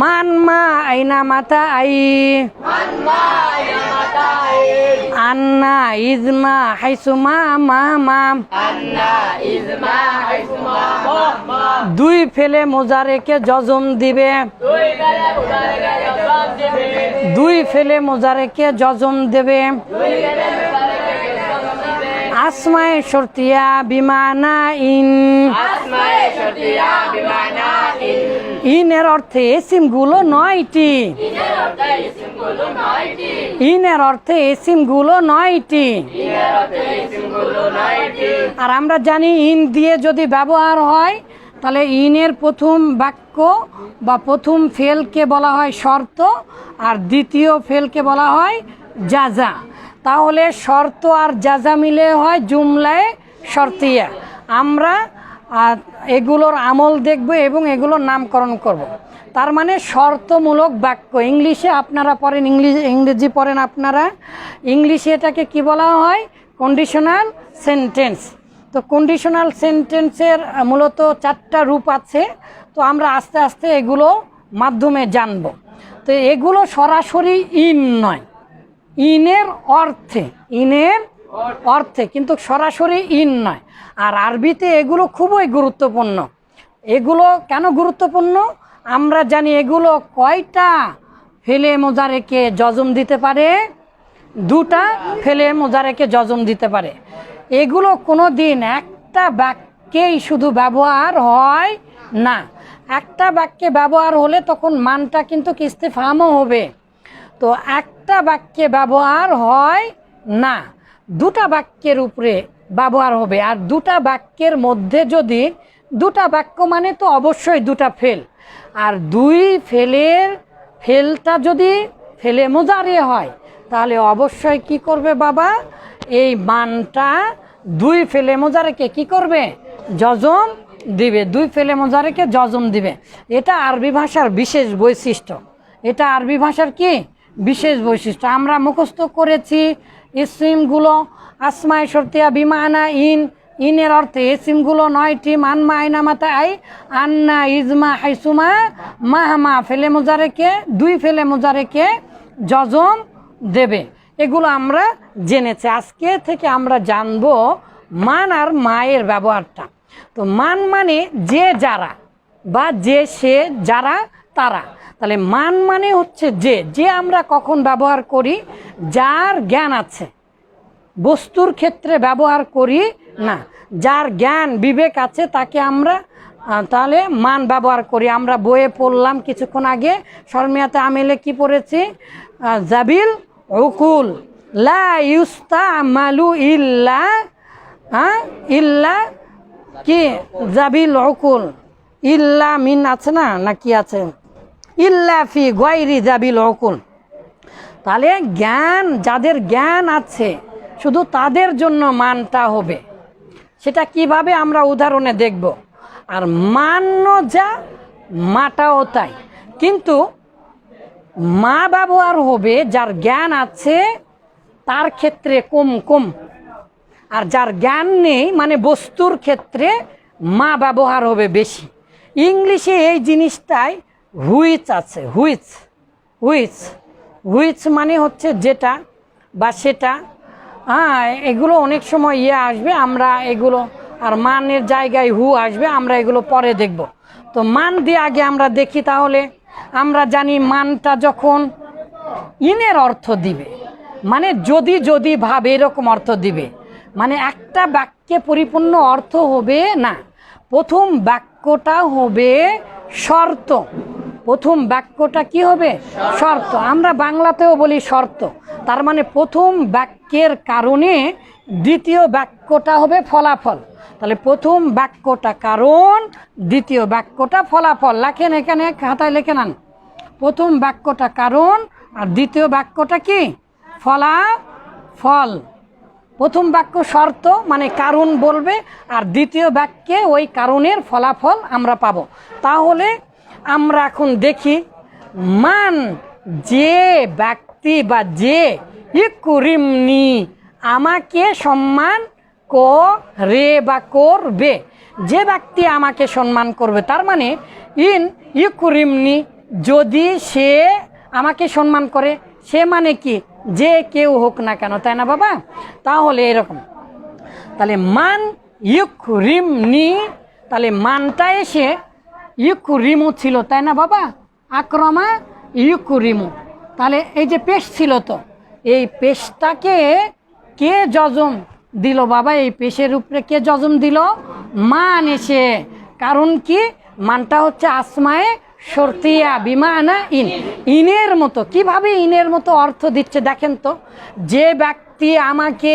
মান মা আইনা মাতা আই আন্না ইজমা হাইসুমা মা মাম দুই ফেলে মোজারেকে জজম দিবে। দুই ফেলে মোজারেকে জজম দেবে। আসমায় শর্তিয়া বিমানা ইন ইনের অর্থে এসিমগুলো নয়টি। ইনের অর্থে এসিমগুলো নয়টি। আর আমরা জানি ইন দিয়ে যদি ব্যবহার হয় তাহলে ইনের প্রথম বাক্য বা প্রথম ফেলকে বলা হয় শর্ত আর দ্বিতীয় ফেলকে বলা হয় যাজা তাহলে শর্ত আর যাজা মিলে হয় জুমলায় শর্তিয়া। আমরা আহ, এগুলোর আমল দেখব এবং এগুলোর নামকরণ করব। তার মানে শর্তমূলক বাক্য। ইংলিশে আপনারা পড়েন ইংলিশ ইংরেজি পড়েন আপনারা। ইংলিশে এটাকে কি বলা হয়? কন্ডিশনাল সেন্টেন্স তো কন্ডিশনাল সেন্টেন্সের মূলত চারটা রূপ আছে। তো আমরা আস্তে আস্তে এগুলো মাধ্যমে জানব। তো এগুলো সরাসরি ইন নয়। ইনের অর্থে ইনের অর্থে, কিন্তু সরাসরি ইন নয়। আর আরবিতে এগুলো খুবই গুরুত্বপূর্ণ। এগুলো কেন গুরুত্বপূর্ণ? আমরা জানি এগুলো কয়টা ফেলে মোজারেকে জজম দিতে পারে? দুটা ফেলে মোজারেকে জজম দিতে পারে। এগুলো কোনো দিন একটা বাক্যেই শুধু ব্যবহার হয় না। একটা বাক্যে ব্যবহার হলে তখন মানটা কিন্তু ইস্তেফামও হবে। তো একটা বাক্যে ব্যবহার হয় না। দুটা বাক্যের উপরে ব্যবহার হবে। আর দুটা বাক্যের মধ্যে যদি দুটা বাক্য মানে তো অবশ্যই দুটা ফেল। আর দুই ফেলের ফেলটা যদি ফেলে মোজারে হয়, তাহলে অবশ্যই কি করবে বাবা? এই মানটা দুই ফেলে মোজারেকে কি করবে? যজম দিবে। দুই ফেলে মোজারেকে যজম দিবে। এটা আরবি ভাষার বিশেষ বৈশিষ্ট্য। এটা আরবি ভাষার কি? বিশেষ বৈশিষ্ট্য। আমরা মুখস্থ করেছি ইসিমগুলো আসমায় সর্তিয়া বিমানা ইন, ইনের অর্থে ইসিমগুলো নয়টি মানমা আইনা মাতা আই, আন্না ইজমা হাইসুমা মাহমা ফেলে মোজারেকে, দুই ফেলে মোজারেকে যজম দেবে। এগুলো আমরা জেনেছি। আজকে থেকে আমরা জানব মান আর মায়ের ব্যবহারটা। তো মান মানে যে যারা বা যে সে যারা তারা। তাহলে মান মানে হচ্ছে যে যে আমরা কখন ব্যবহার করি, যার জ্ঞান আছে। বস্তুর ক্ষেত্রে ব্যবহার করি না। যার জ্ঞান, বিবেক আছে, তাকে আমরা তাহলে মান ব্যবহার করি। আমরা বইয়ে পড়লাম কিছুক্ষণ আগে, শর্মিয়াতে আমেলে কি পড়েছি? জাবিল উকুল, লা ইউস্তা মালু ইল্লা হ্যাঁ ইল্লা কি? জাবিল উকুল, ইল্লা মিন আছে না? না কি আছে? ইল্লা ফি গায়রি জাবিল উকুল। তাহলে জ্ঞান, যাদের জ্ঞান আছে, শুধু তাদের জন্য মানটা হবে। সেটা কীভাবে আমরা উদাহরণে দেখব? আর মান্য যা, মাটাও তাই। কিন্তু মা ব্যবহার হবে, যার জ্ঞান আছে, তার ক্ষেত্রে কম কম। আর যার জ্ঞান নেই মানে বস্তুর ক্ষেত্রে মা ব্যবহার হবে বেশি। ইংলিশে এই জিনিসটাই হুইচ আছে, হুইচ হুইচ। হুইচ মানে হচ্ছে যেটা বা সেটা। হ্যাঁ এগুলো অনেক সময় ইয়ে আসবে, আমরা এগুলো আর মানের জায়গায় হু আসবে, আমরা এগুলো পরে দেখব। তো মান দিয়ে আগে আমরা দেখি তাহলে, আমরা জানি মানটা যখন ইনের অর্থ দিবে মানে যদি যদি ভাবে এরকম অর্থ দিবে মানে একটা বাক্যে পরিপূর্ণ অর্থ হবে না। প্রথম বাক্যটা হবে শর্ত। প্রথম বাক্যটা কি হবে? শর্ত। আমরা বাংলাতেও বলি শর্ত। তার মানে প্রথম বাক্যের কারণে দ্বিতীয় বাক্যটা হবে ফলাফল। তাহলে প্রথম বাক্যটা কারণ, দ্বিতীয় বাক্যটা ফলাফল। লেখেন এখানে, খাতায় লেখে নেন। প্রথম বাক্যটা কারণ আর দ্বিতীয় বাক্যটা কি? ফলাফল। প্রথম বাক্য শর্ত মানে কারণ বলবে, আর দ্বিতীয় বাক্যে ওই কারণের ফলাফল আমরা পাব। তাহলে আমরা এখন দেখি, মান যে ব্যক্তি বা যে ইকুরিমনি আমাকে সম্মান করে বা করবে, যে ব্যক্তি আমাকে সম্মান করবে, তার মানে ইন ইকুরিমনি যদি সে আমাকে সম্মান করে, সে মানে কি? যে কেউ হোক না কেন, তাই না বাবা? তাহলে এরকম। তাহলে মান ইউক রিম নি তাহলে মানটা এসে ইউক রিমু ছিল, তাই না বাবা? আক্রমা ইউক রিমু তাহলে এই যে পেশ ছিল তো, এই পেশটাকে কে যজম দিল বাবা? এই পেশের উপরে কে যজম দিল? মান এসে। কারণ কি? মানটা হচ্ছে আসমায়ে সর্তিয়া বিমানা ইন। ইনের মতো, কীভাবে ইনের মতো অর্থ দিচ্ছে দেখেন তো? যে ব্যক্তি আমাকে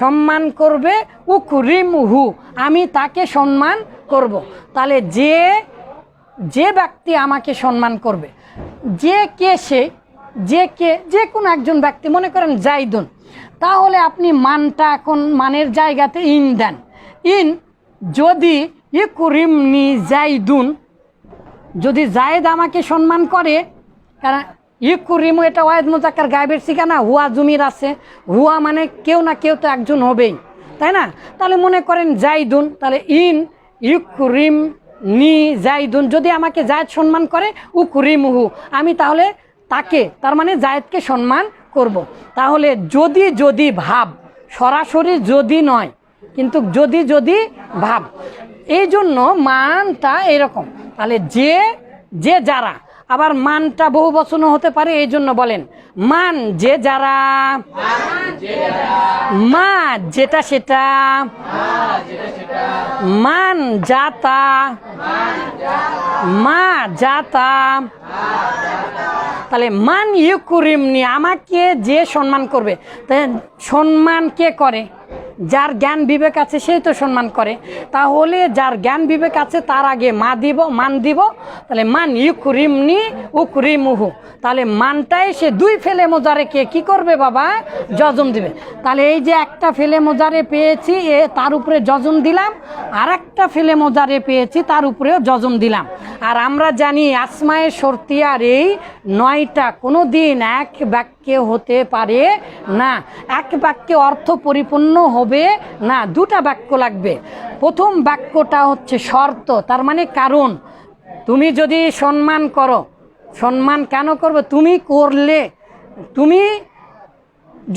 সম্মান করবে উকরিম হু আমি তাকে সম্মান করব। তাহলে যে যে ব্যক্তি আমাকে সম্মান করবে, যে কে সে, যে কে, যে কোনো একজন ব্যক্তি, মনে করেন জাইদুন, তাহলে আপনি মানটা এখন মানের জায়গাতে ইন দেন। ইন যদি ইকুরিমনি জাইদুন যদি জায়েদ আমাকে সম্মান করে, কারণ ইকুরিমু এটা ওয়াহেদ মুজাক্কার গায়েবের ঠিকানা, হুয়া জুমির আছে। হুয়া মানে কেউ না কেউ তো একজন হবেই, তাই না? তাহলে মনে করেন জাইদুন, তাহলে ইন ইকুরিম নি জাইদুন, যদি আমাকে জায়েদ সম্মান করে, উকুরিমহু। আমি তাহলে তাকে, তার মানে জায়েদকে সম্মান করব। তাহলে যদি যদি ভাব, সরাসরি যদি নয়, কিন্তু যদি যদি ভাব। এই জন্য মানটা এরকম তাহলে যে যে যারা, আবার মানটা বহু বচনও হতে পারে, এই জন্য বলেন, মান যে যারা, মা যেটা সেটা, মান যাতা, মা যাতা, তাহলে মান ইউ করিমনি আমাকে যে সম্মান করবে সম্মান কে করে? যার জ্ঞান বিবেক আছে, সেই তো সম্মান করে। তাহলে যার জ্ঞান বিবেক আছে, তার আগে মা দিব, মান দিব। তাহলে মান ইউ করিমনি উ করিমুহু তাহলে মানটাই সে দুই ফেলে মোজারে কে কী করবে বাবা? যজম দিবে। তাহলে এই যে একটা ফেলে মোজারে পেয়েছি, এ তার উপরে যজম দিলাম আর একটা ফেলে মোজারে পেয়েছি, তার উপরেও যজম দিলাম। আর আমরা জানি আসমায়ে সর্তিয়ার এই নয়টা, কোনো দিন এক বাক্যে হতে পারে না। এক বাক্যে অর্থ পরিপূর্ণ হবে না, দুটা বাক্য লাগবে। প্রথম বাক্যটা হচ্ছে শর্ত, তার মানে কারণ। তুমি যদি সম্মান করো, সম্মান কেন করবে? তুমি করলে, তুমি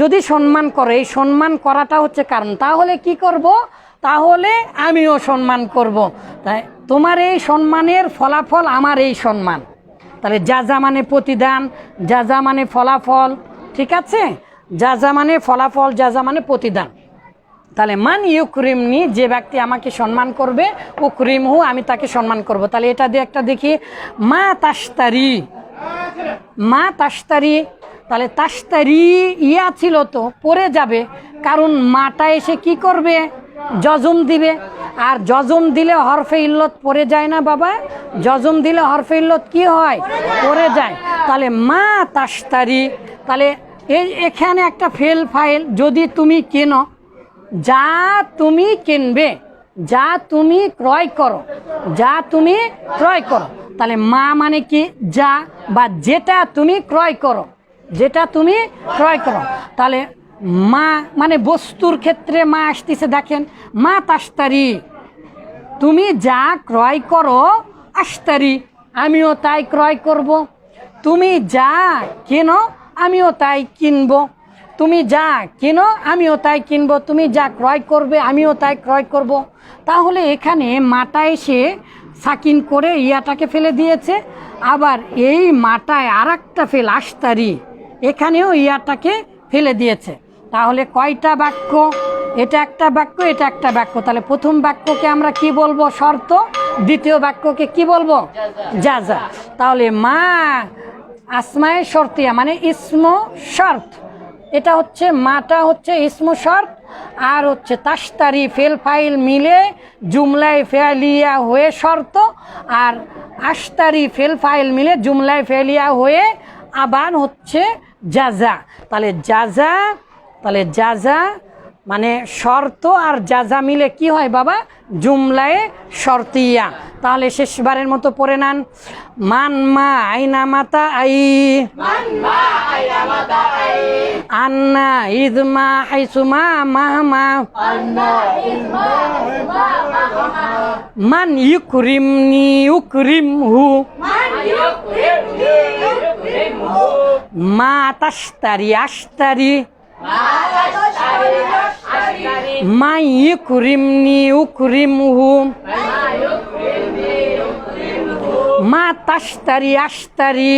যদি সম্মান করো, এই সম্মান করাটা হচ্ছে কারণ। তাহলে কি করব? তাহলে আমিও সম্মান করব। তাই তোমার এই সম্মানের ফলাফল আমার এই সম্মান। তাহলে যা যা মানে প্রতিদান, যা যা মানে ফলাফল, ঠিক আছে? যা যা মানে ফলাফল, যা যা মানে প্রতিদান। তাহলে মান ইউক্রিমনি যে ব্যক্তি আমাকে সম্মান করবে উক্রিম হু আমি তাকে সম্মান করব। তাহলে এটা দিয়ে একটা দেখি, মা তাস্তারি। মা তাস্তারি, তাহলে তাস্তারি ইয়া ছিল তো, পড়ে যাবে। কারণ মাটা এসে কি করবে? যজম দিবে। আর যজম দিলে হরফে ইল্লত পড়ে যায় না বাবা। যজম দিলে হরফে ইল্লত কি হয়? পড়ে যায়। তাহলে মা তাস্তারি, তাহলে এই এখানে একটা ফেল ফাইল, যদি তুমি কেনো, যা তুমি কিনবে, যা তুমি ক্রয় করো, যা তুমি ক্রয় করো। তাহলে মা মানে কি? যা বা যেটা তুমি ক্রয় করো, যেটা তুমি ক্রয় করো। তাহলে মা মানে বস্তুর ক্ষেত্রে মা আসতেছে, দেখেন, মা তাস্তারি। তুমি যা ক্রয় করো, আস্তারি, আমিও তাই ক্রয় করব। তুমি যা কেনো, আমিও তাই কিনব। তুমি যা কেনো, আমিও তাই কিনবো। তুমি যা ক্রয় করবে, আমিও তাই ক্রয় করব। তাহলে এখানে মাটা এসে সাকিন করে ইয়াটাকে ফেলে দিয়েছে। আবার এই মাটায় আর একটা ফেল আস্তারি, এখানেও ইয়াটাকে ফেলে দিয়েছে। তাহলে কয়টা বাক্য? এটা একটা বাক্য, এটা একটা বাক্য। তাহলে প্রথম বাক্যকে আমরা কি বলব? শর্ত। দ্বিতীয় বাক্যকে কি বলব? যা যা। তাহলে মা আসমায় শর্তিয়া মানে ইসম শর্ত। এটা হচ্ছে মাটা হচ্ছে ইসমু শর্ত, আর হচ্ছে তাস্তারি ফেল ফাইল মিলে জুমলায় ফেলিয়া হয়ে শর্ত, আর আস্তারি ফেল ফাইল মিলে জুমলায় ফেলিয়া হয়ে আবার হচ্ছে যা যা। তাহলে যা যা, তাহলে যাজা মানে শর্ত আর যাজা মিলে কি হয় বাবা? জুমলায় শর্তিয়া। তাহলে শেষবারের মতো পড়ে নেন। মান মা আইনা মাতা আই। আন্না ইদমা হাইসুমা মাহমা। মান ইউকরিমনি ইউকরিম হু। মা তাস্তারি আস্তারি। মা ইউকুরিমনি উকুরিমহু মা তাস্তারি আস্তারি